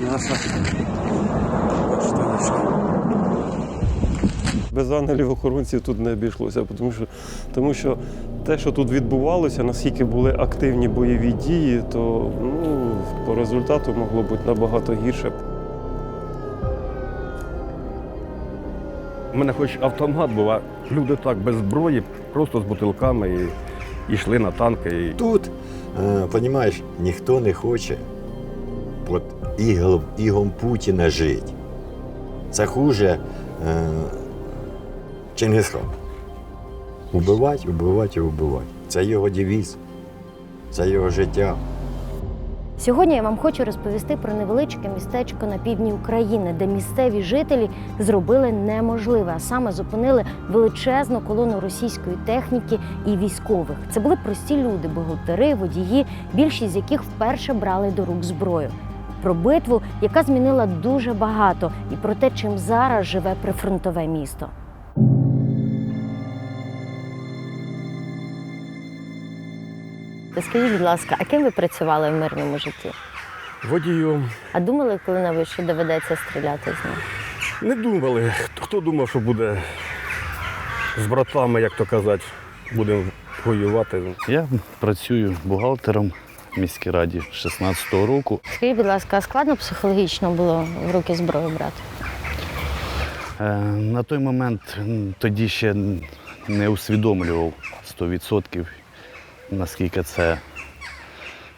Наша штанішка. Без ангелів-охоронців тут не обійшлося, тому що, тому що те, що тут відбувалося, наскільки були активні бойові дії, то ну, по результату могло бути набагато гірше. У мене хоч автомат був, а люди так без зброї, просто з бутилками і, і йшли на танки. І... Тут, е, понімаєш, ніхто не хоче ігл, ігом Путіна жити. Це хуже е, Чингисхан. Убивати, убивати і убивати. Це його девіз, це його життя. Сьогодні я вам хочу розповісти про невеличке містечко на півдні України, де місцеві жителі зробили неможливе, а саме зупинили величезну колону російської техніки і військових. Це були прості люди, бухгалтери, водії, більшість з яких вперше брали до рук зброю. Про битву, яка змінила дуже багато, і про те, чим зараз живе прифронтове місто. Скажіть, будь ласка, а ким ви працювали в мирному житті? Водієм А думали коли-небудь, що доведеться стріляти з них? не думали. Хто- думав, що буде з братами, як то казати, будемо воювати. Я працюю бухгалтером міській раді з 16-го року. Скажіть, будь ласка, а складно психологічно було в руки зброю брати? Е, На той момент тоді ще не усвідомлював 100%, наскільки це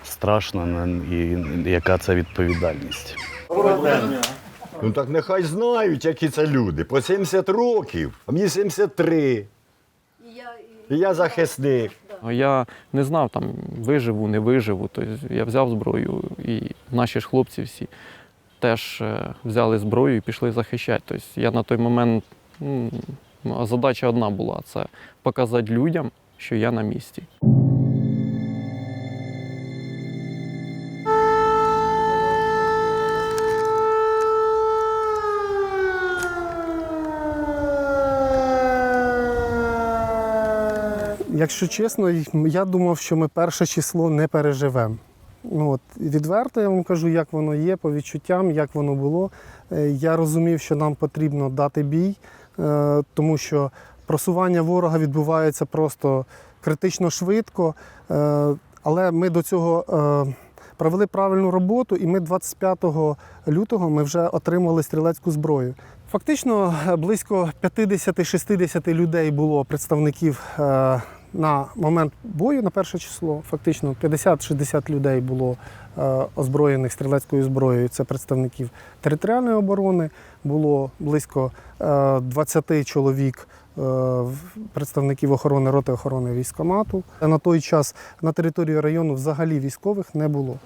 страшно і яка це відповідальність. Ну так нехай знають, які це люди. По 70 років, а мені 73. І я захисник. Я не знав там виживу, не виживу. Тобто я взяв зброю, і наші ж хлопці всі теж е, взяли зброю і пішли захищати. Тобто я на той момент задача одна була це показати людям, що я на місці. Якщо чесно, я думав, що ми перше число не переживемо. Ну, от, відверто я вам кажу, як воно є, по відчуттям, як воно було. Е, Я розумів, що нам потрібно дати бій, е, тому що просування ворога відбувається просто критично швидко. Е, Але ми до цього провели правильну роботу, і ми 25 лютого ми вже отримали стрілецьку зброю. Фактично близько 50-60 людей було представників на момент бою на перше число. Фактично 50-60 людей було е, озброєних стрілецькою зброєю. Це представників територіальної оборони. Було близько е, 20 чоловік. е, Представників охорони роти охорони військомату. На той час на території району взагалі військових не було.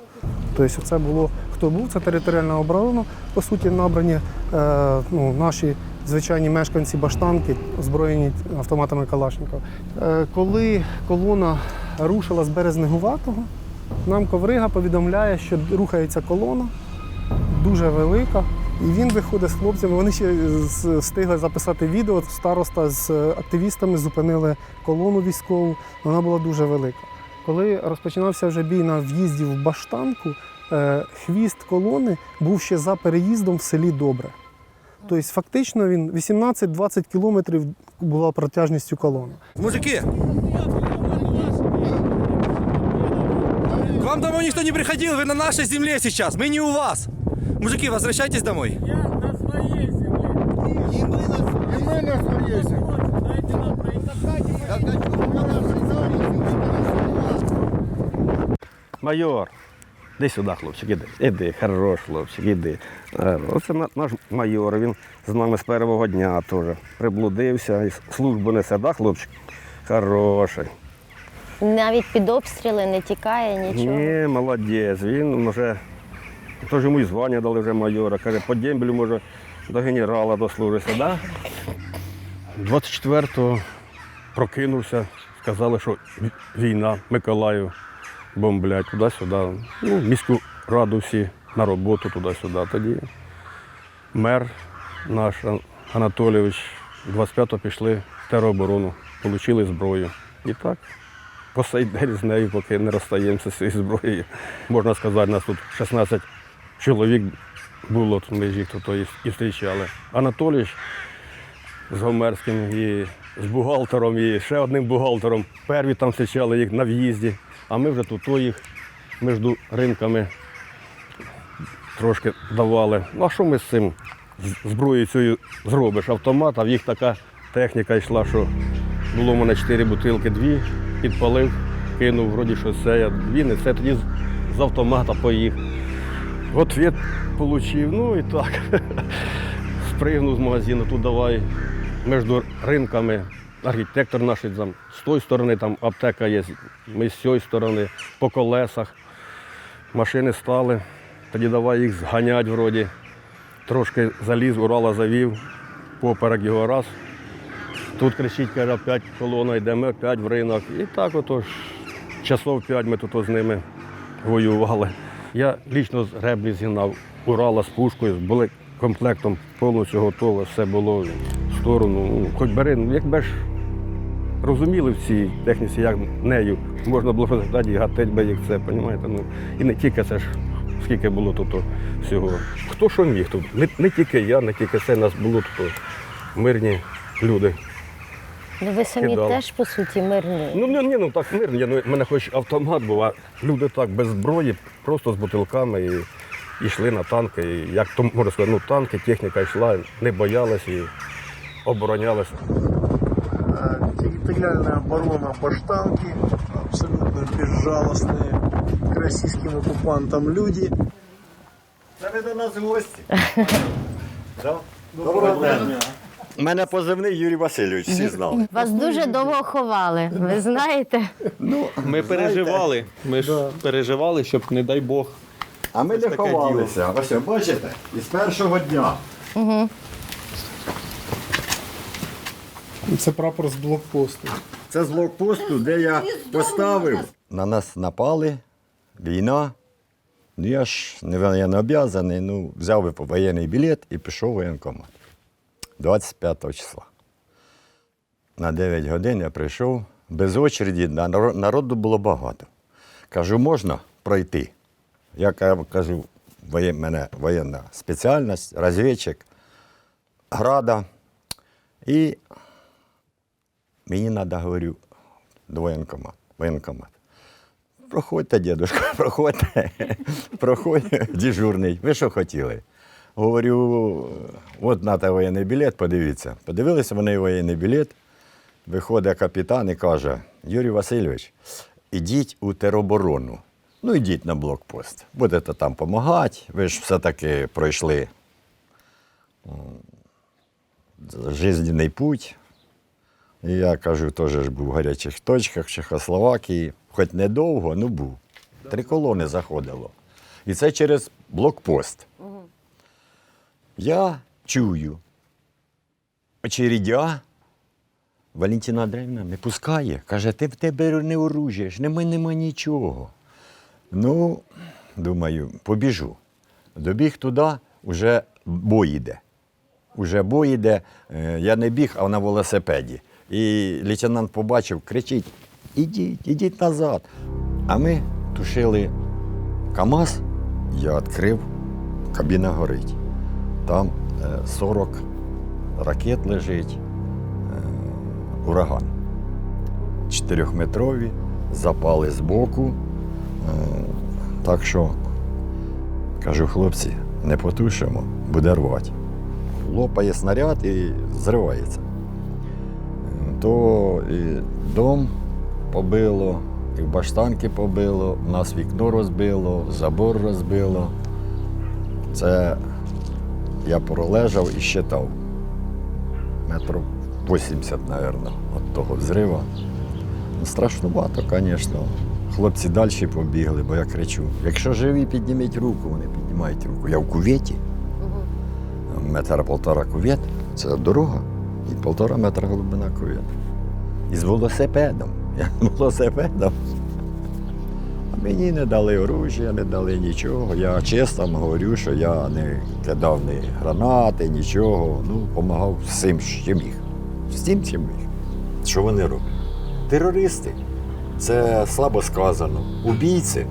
Тобто це було хто був, це територіальна оборона, по суті, набрані е, ну, наші звичайні мешканці баштанки, озброєні автоматами Калашникова. Е, коли колона рушила з Березнегуватого, нам Коврига повідомляє, що рухається колона, дуже велика. І він виходить з хлопцями. Вони ще встигли записати відео. Староста з активістами зупинили колону військову. Вона була дуже велика. Коли розпочинався вже бій на в'їзді в Баштанку, е, хвіст колони був ще за переїздом в селі Добре. Тобто, фактично, він 18-20 кілометрів була протяжністю колони. Мужики! К вам домой никто не приходил, вы на нашей земле сейчас, мы не у вас. Мужики, возвращайтесь домой. Майор, іди сюди, хлопчик, іди. Іди, хорош, хлопчик, іди. Е, Оце наш майор, він з нами з першого дня теж приблудився, і службу несе, да, хлопчик? Хороший. Навіть під обстріли не тікає нічого. Ні, молодець. Він вже теж йому і звання дали вже майора. Каже, по дембелю може до генерала дослужиться, да? 24-го прокинувся, сказали, що війна, Миколаїв бомблять туди-сюди. Ну, міську раду всі на роботу туди-сюди. Тоді мер наш Анатолійович 25-го пішли в тероборону, отримали зброю. І так по сей день з нею, поки не розстаємося з цією зброєю. Можна сказати, нас тут 16 чоловік було, тут ми їх тут і зустрічали. Анатолійович з Гомерським і з бухгалтером, і ще одним бухгалтером. Перві там зустрічали їх на в'їзді, а ми вже тут їх між ринками трошки давали. Ну а що ми з цим зброєю цією зробиш? Автомат, а в їх така техніка йшла, що було в мене чотири бутилки, дві, підпалив, кинув, вроді що це. Я дві не це тоді з- автомата поїх. Ответ отримав, ну і так. Спригнув з магазину, тут давай між ринками. Архітектор наш там з тої сторони, там аптека є, ми з цієї сторони, по колесах. Машини стали, тоді давай їх зганять вроді. Трошки заліз, Урала завів, поперек його раз. Тут кричить, каже, опять колона, йдемо опять в ринок. І так ото часов п'ять ми тут з ними воювали. Я лічно з греблі зігнав Урала з пушкою, були комплектом повністю готове, все було в сторону. Ну, хоч бери, ну якби ж розуміли в цій техніці, як нею можна було б тоді гатить би їх це, розумієте? Ну, і не тільки це ж, скільки було тут всього. Хто що міг тут? Не, не тільки я, не тільки це, нас було тут мирні люди. Ну, ви самі Кидали. теж по суті мирні. Ну, ні, ні, ну так мирні. Ну, в мене хоч автомат був, а люди так без зброї, просто з бутилками і, і йшли на танки. І, як то можна сказати, ну танки, техніка йшла, не боялась і оборонялась. Территориальная оборона Баштанки, абсолютно безжалостные к российским оккупантам люди. Це ви до нас гості. Да? Доброго дня. У мене позивний Юрій Васильович, всі знали. Вас дуже довго ховали, ви знаєте? Ми переживали. Ми ж переживали, щоб, не дай Бог. А ми не таке ховалися. Ось бачите, із першого дня. Це прапор з блокпосту. Це з блокпосту, де я поставив. На нас напали, війна. Ну я ж не воєнно об'язаний, ну, взяв воєнний білет і пішов в воєнкомат. 25 числа. На 9 годин я прийшов без очереді, народу було багато. Кажу, можна пройти. Я кажу, воє- мене воєнна спеціальність, розвідчик, града. І мені треба, говорю, до воєнкомат. воєнкомат. Проходьте, дідусь, проходьте. Проходь, дежурний. Ви що хотіли? Говорю, от нате воєнний білет, подивіться. Подивилися вони воєнний білет. Виходить капітан і каже: Юрій Васильович, ідіть у тероборону. Ну, йдіть на блокпост. Будете там допомагати. Ви ж все-таки пройшли жизненний путь. І я кажу, теж ж був в гарячих точках в Чехословакії, хоч недовго, ну був. Три колони заходило. І це через блокпост. Я чую. Очередя Валентина Андріївна не пускає. Каже, ти в тебе не оружие, ж нема, нема нічого. Ну, думаю, побіжу. Добіг туди, вже бой іде. Уже бой іде. Е, Я не біг, а на велосипеді. І лейтенант побачив, кричить: ідіть, ідіть назад. А ми тушили КАМАЗ, я відкрив, кабіна горить. Там е, 40 ракет лежить, е, ураган. Чотирьохметрові, запали збоку. Е, Так що, кажу, хлопці, не потушимо, буде рвати. Лопає снаряд і зривається. То і дом побило, і баштанки побило, у нас вікно розбило, забор розбило. Це я пролежав і щитав. Метрів 80, мабуть, від того взриву. Ну, страшно багато, звісно. Хлопці далі побігли, бо я кричу: якщо живі, підніміть руку, вони піднімають руку. Я в куветі. Метра полтора кувет це дорога. І полтора метра глибина кувет. І з велосипедом. Велосипедом. А мені не дали оружия, не дали нічого. Я чесно говорю, що я не кидав ні гранати, нічого. Ну, допомагав всім, чим міг. Всім, чим міг. Що вони роблять? Терористи. Це слабо сказано. Убійці.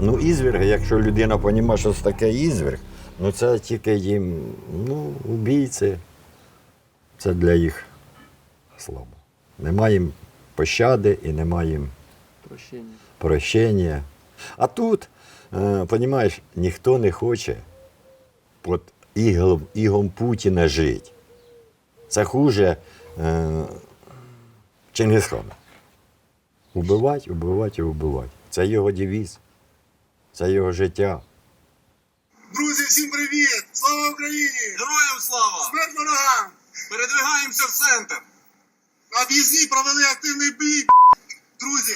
Ну, ізверг, якщо людина розуміє, що це таке ізверг, ну це тільки їм, ну, убійці. Це для їх слабо. Немає їм пощади і немає їм Прощення. прощення. А тут, е, розумієш, ніхто не хоче під ігл, ігом Путіна жити. Це хуже е, Чингисхана. Убивати, убивати і убивати. Це його девіз, це його життя. Друзі, всім привіт! Слава Україні! Героям слава! Смерть ворогам! Передвигаємося в центр! На в'їзні провели активний бій. Друзі,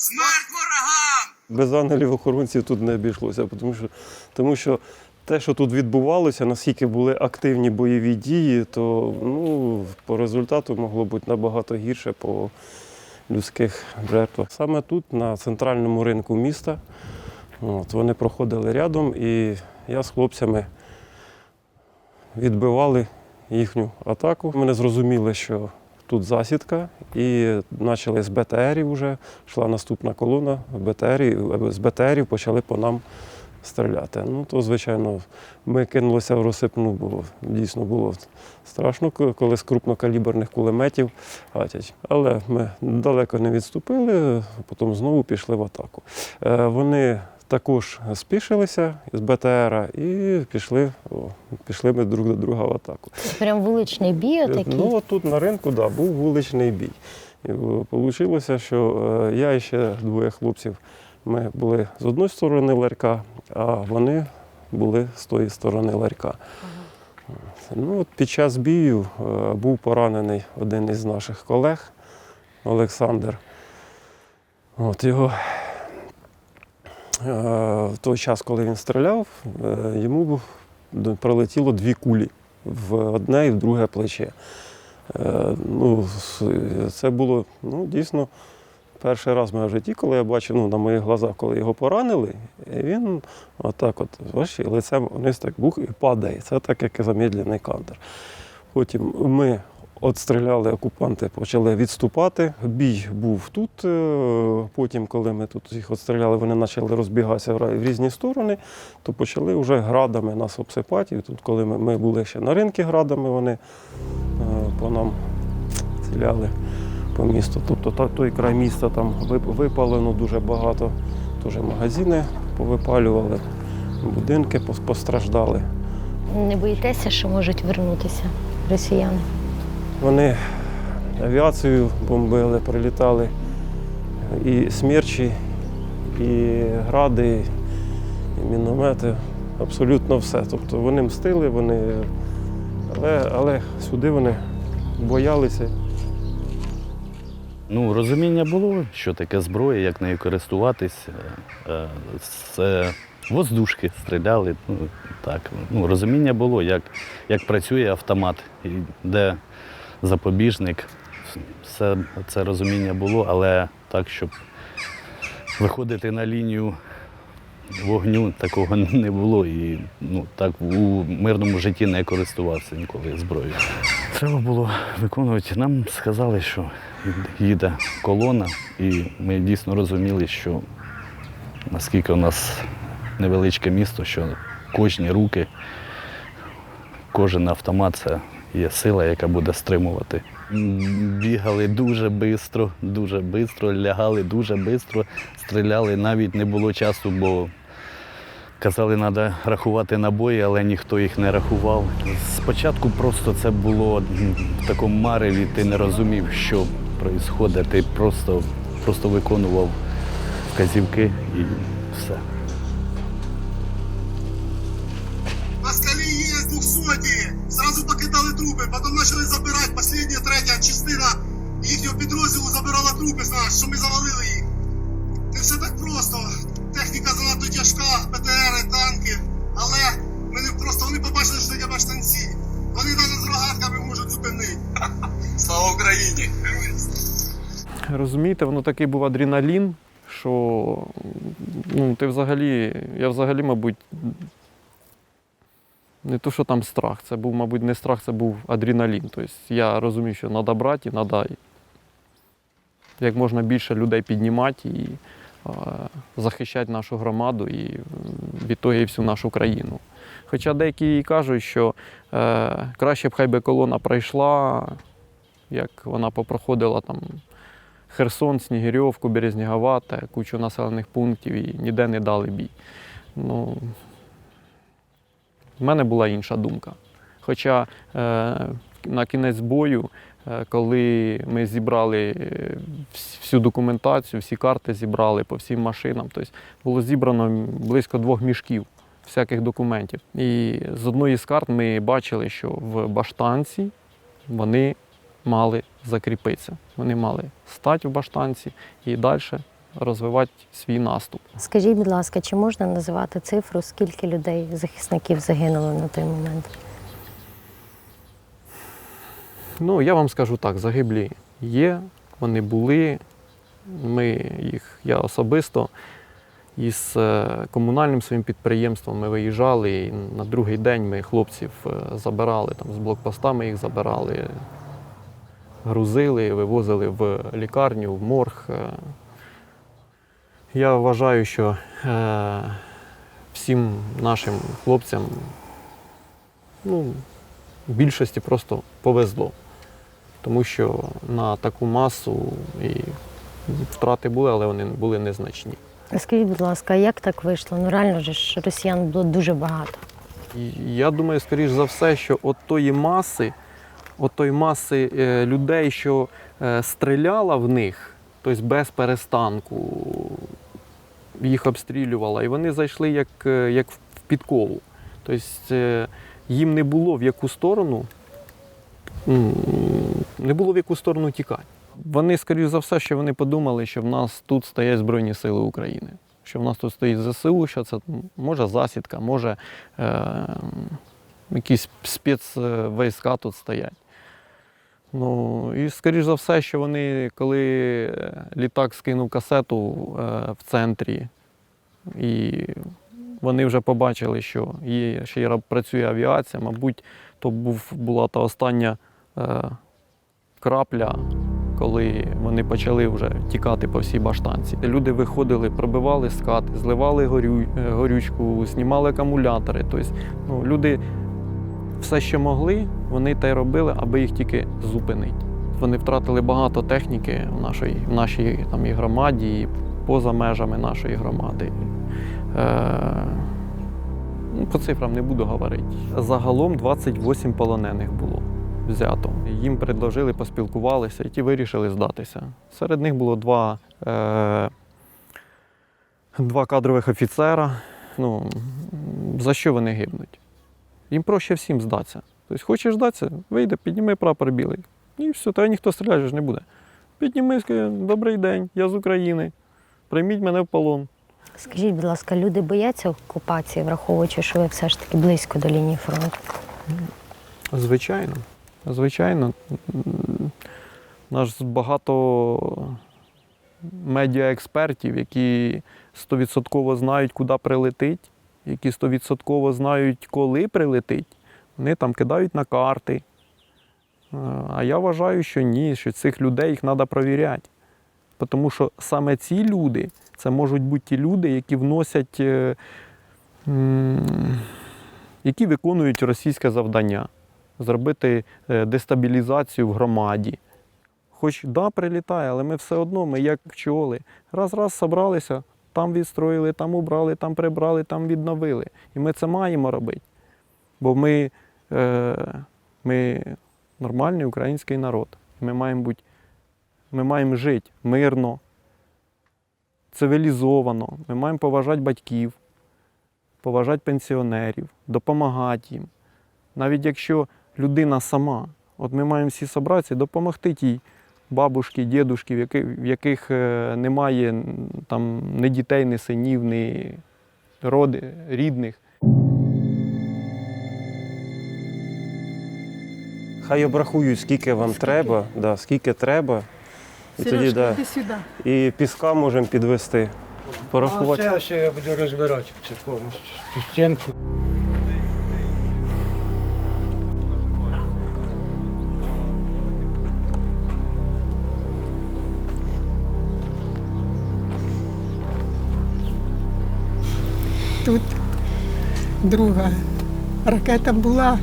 Смерть ворогам! Без ангелів-охоронців тут не обійшлося, тому що, тому що те, що тут відбувалося, наскільки були активні бойові дії, то ну, по результату могло бути набагато гірше по людських жертвах. Саме тут, на центральному ринку міста, от, вони проходили рядом, і я з хлопцями відбивали їхню атаку. Ми не зрозуміли, що тут засідка, і почали з БТРів вже, йшла наступна колона, БТРів, з БТРів почали по нам стріляти. Ну, то, звичайно, ми кинулися в розсипну, бо дійсно було страшно, коли з крупнокаліберних кулеметів гатять. Але ми далеко не відступили, потім знову пішли в атаку. Е, Вони також спішилися з БТРа і пішли, о, пішли ми друг до друга в атаку. Прям вуличний бій отакий. Ну, от тут на ринку да, був вуличний бій. І вийшло, що е, я і ще двоє хлопців. Ми були з одної сторони ларька, а вони були з тої сторони ларька. Ну, от під час бію е, був поранений один із наших колег, Олександр. От його в той час, коли він стріляв, е, йому прилетіло дві кулі в одне і в друге плече. Е, Ну, це було ну, дійсно перший раз в моєму житті, коли я бачив ну, на моїх глазах, коли його поранили, і він отак от, бачиш, лицем вниз так бух і падає. Це так, як замедлений кантер. Потім ми Отстріляли окупанти, почали відступати. Бій був тут. е, Потім, коли ми тут їх отстріляли, вони почали розбігатися в різні сторони, то почали вже градами нас обсипати. І тут, коли ми, були ще на ринку градами, вони е, по нам стріляли по місту. Тобто той край міста там випалено дуже багато. Теж магазини повипалювали, будинки постраждали. Не боїтеся, що можуть вернутися росіяни? Вони авіацію бомбили, прилітали і смерчі, і гради, і міномети. Абсолютно все. Тобто вони мстили, вони, але, але сюди вони боялися. Ну, розуміння було, що таке зброя, як нею користуватись. Е, е, Це воздушки стріляли. Ну, так. ну, розуміння було, як, як працює автомат, де запобіжник. Все це розуміння було, але так, щоб виходити на лінію вогню, такого не було. І ну, так у мирному житті не користувався ніколи зброєю. Треба було виконувати. Нам сказали, що їде колона, і ми дійсно розуміли, що наскільки у нас невеличке місто, що кожні руки, кожен автомат це є сила, яка буде стримувати. Бігали дуже швидко, дуже швидко, лягали дуже швидко, стріляли, навіть не було часу, бо Казали, треба рахувати набої, але ніхто їх не рахував. Спочатку просто це було в такому мареві, ти не розумів, що відбувається. Ти просто, просто виконував вказівки і все. Підрозділу забирала трупи, знаєш, що ми завалили їх. Не все так просто. Техніка занадто тяжка, ПТРи, танки. Але ми не просто вони побачили, що таке баштанці. Вони навіть з рогатками можуть зупинити. Слава Україні! Розумієте, воно такий був адреналін, що ну, ти взагалі, я взагалі, мабуть, не то, що там страх, це був, мабуть, не страх, це був адреналін. Тобто я розумів, що треба брати і треба як можна більше людей піднімати і захищати нашу громаду і від того і всю нашу країну. Хоча деякі і кажуть, що е, краще б хай би колона пройшла, як вона попроходила там Херсон, Снігирьовку, Березнігавате, кучу населених пунктів і ніде не дали бій. Ну, в мене була інша думка. Хоча е, на кінець бою, коли ми зібрали е, всю документацію, всі карти зібрали по всім машинам, тобто було зібрано близько двох мішків всяких документів. І з одної з карт ми бачили, що в баштанці вони мали закріпитися. Вони мали стати в баштанці і далі розвивати свій наступ. Скажіть, будь ласка, чи можна називати цифру, скільки людей, захисників загинуло на той момент? Ну, я вам скажу так, загиблі є, вони були. Ми їх, я особисто із е, комунальним своїм підприємством ми виїжджали, і на другий день ми хлопців е, забирали, там, з блокпоста ми їх забирали, грузили, вивозили в лікарню, в морг. Е, Я вважаю, що всім нашим хлопцям ну, більшості просто повезло. Тому що на таку масу і втрати були, але вони були незначні. Скажіть, будь ласка, як так вийшло? Ну реально ж росіян було дуже багато. Я думаю, скоріш за все, що от тої маси, от тої маси е, людей, що е, стріляла в них, тобто без перестанку, їх обстрілювала, і вони зайшли як, е, як в підкову. Тобто їм не було в яку сторону, не було в яку сторону тікати. Вони, скоріш за все, що вони подумали, що в нас тут стоять Збройні Сили України. Що в нас тут стоїть ЗСУ, що це може засідка, може е, якісь спецвійська тут стоять. Ну, і скоріш за все, що вони, коли е, літак скинув касету е, в центрі, і вони вже побачили, що є, ще й працює авіація, мабуть, то був, була та остання крапля, коли вони почали вже тікати по всій баштанці. Люди виходили, пробивали скати, зливали горю, е, горючку, знімали акумулятори. Тобто, ну, люди все, що могли, вони те робили, аби їх тільки зупинити. Вони втратили багато техніки в нашій, в нашій там, і громаді, і поза межами нашої громади. Е, ну, по цифрам не буду говорити. Загалом 28 полонених було взято. Їм предложили, поспілкувалися, і ті вирішили здатися. Серед них було два, е, два кадрових офіцера. Ну, за що вони гибнуть? Їм проще всім здатися. Тобто, хочеш здатися, вийде, підніми прапор білий. І все, тебе ніхто стріляти ж не буде. Підніми, скажи, добрий день, я з України. Прийміть мене в полон. Скажіть, будь ласка, люди бояться окупації, враховуючи, що ви все ж таки близько до лінії фронту? Звичайно. Звичайно. М, Наш багато медіаекспертів, які стовідсотково знають, куди прилетить, які стовідсотково знають, коли прилетить, вони там кидають на карти. Е, А я вважаю, що ні, що цих людей їх треба перевіряти. Тому що саме ці люди це можуть бути ті люди, які вносять, е, які виконують російське завдання зробити е, дестабілізацію в громаді. Хоч да, прилітає, але ми все одно, ми як пчоли. Раз-раз собралися, там відстроїли, там убрали, там прибрали, там відновили. І ми це маємо робити. Бо ми, е, ми нормальний український народ. Ми маємо бути, ми маємо жити мирно, цивілізовано. Ми маємо поважати батьків, поважати пенсіонерів, допомагати їм. Навіть якщо людина сама, от ми маємо всі зібратися, і допомогти тій бабушці, дідушці, в яких, в яких е, немає там ні дітей, ні синів, ні роди, рідних. Хай обрахують, скільки вам треба, да, скільки треба. І тоді, да, і піска можемо підвести. Порахувати. Це ще я буду розбирати. Цю стінку. Друга ракета була,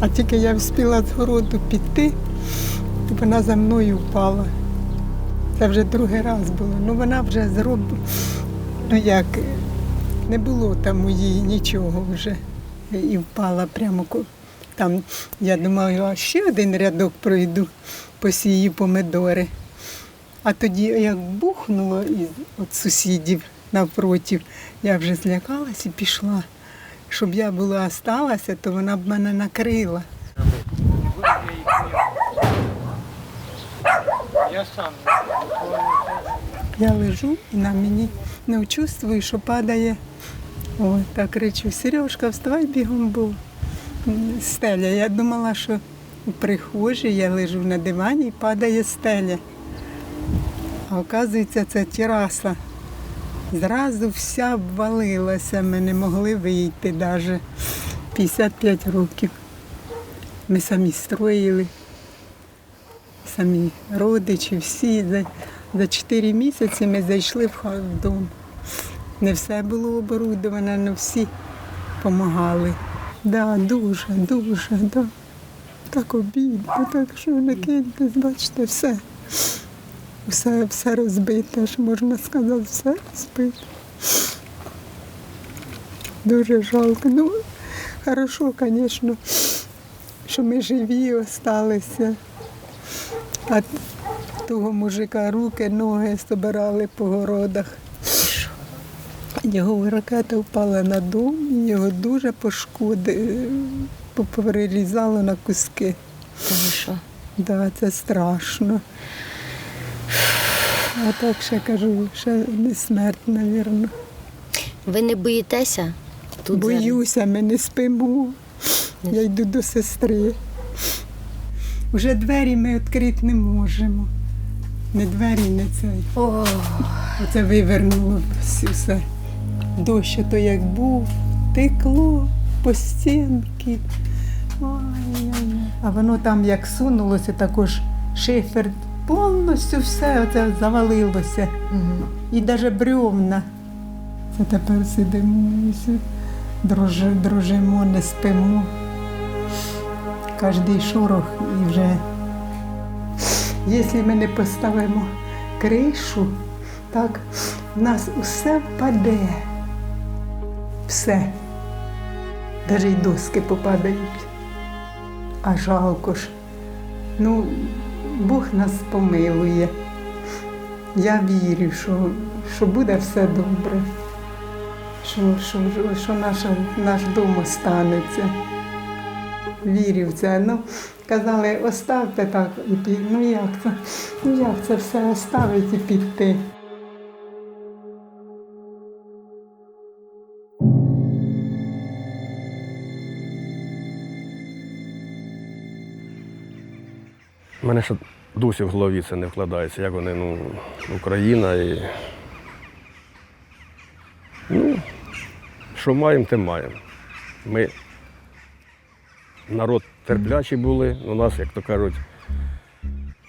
а тільки я встигла з городу піти, і вона за мною впала. Це вже другий раз було. Ну вона вже зробила, ну як, не було там у її нічого вже. І впала прямо там. Я думаю, а ще один рядок пройду, посію помидори. А тоді як бухнуло от сусідів навпротив, я вже злякалась і пішла. Щоб я була осталася, то вона б мене накрила. Я сам. Я лежу і на мені не чувствую, що падає. О, так кричу, Сережка, вставай бігом, бо стеля. Я думала, що у прихожій я лежу на дивані і падає стеля. А оказується, це тераса. Зразу вся обвалилася, ми не могли вийти навіть 55 років. Ми самі строїли, самі родичі, всі. За, за 4 місяці ми зайшли в ха- в дом. Не все було оборудовано, але всі допомагали. Да, дуже, дуже, да. Так обідно, так що не киньтесь, бачите, все. Все, все розбите, ж можна сказати, все розбите. Дуже жалко. Ну, хорошо, звісно, що ми живі залишилися. А того мужика руки, ноги збирали по городах. Його ракета впала на дом, його дуже пошкодили, перерізало на куски. Що Да, це страшно. А так ще кажу, ще не смерть, мабуть. ви не боїтеся тут Боюся, ми не спимо. Я йду до сестри. Вже двері ми відкрити не можемо. Не двері, не цей. О, Оце вивернуло все. Дощ то як був, текло по стінки. Ой-ой-ой. А воно там як сунулося, також шифер повністю все оце завалилося. Мгм. І навіть бревна. Це тепер сидимо, все дрожи, не спимо. Кожний шорох і вже. Якщо ми не поставимо кришу, так в нас усе впаде. Все. Навіть й доски попадають. А жалко ж. Ну, Бог нас помилує. Я вірю, що, що буде все добре, що, що, що наша, наш дом останеться. Вірю в це. Ну, казали, оставте так і піти. Ну як це? Ну як це все оставити і піти? У мене ще досі в голові це не вкладається, як вони, ну, Україна і. Ну, що маємо, те маємо. Ми народ терплячий були, у нас, як то кажуть,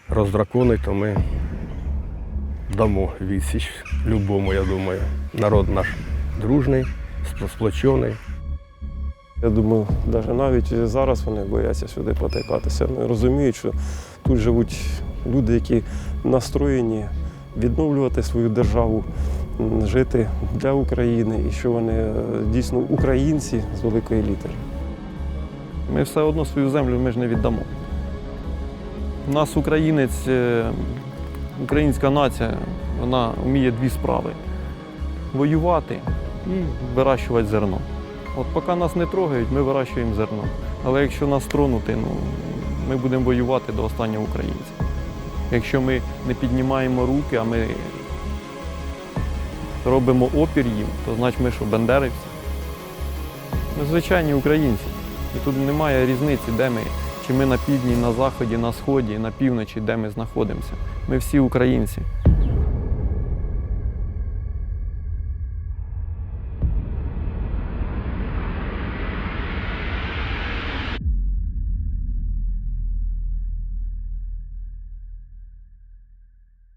роздракони, то ми дамо відсіч любому, я думаю. Народ наш дружний, сплочений. Я думаю, навіть навіть зараз вони бояться сюди потикатися. Вони розуміють, що тут живуть люди, які настроєні відновлювати свою державу, жити для України, і що вони е, дійсно українці з великої літери. Ми все одно свою землю ми ж не віддамо. У нас українець, е, українська нація, вона вміє дві справи: воювати і вирощувати зерно. От поки нас не трогають, ми вирощуємо зерно. Але якщо нас тронути, ну, ми будемо воювати до останнього українця. Якщо ми не піднімаємо руки, а ми робимо опір їм, то значить ми що, бандерівці? Ми звичайні українці. І тут немає різниці, де ми, чи ми на півдні, на заході, на сході, на півночі, де ми знаходимося. Ми всі українці.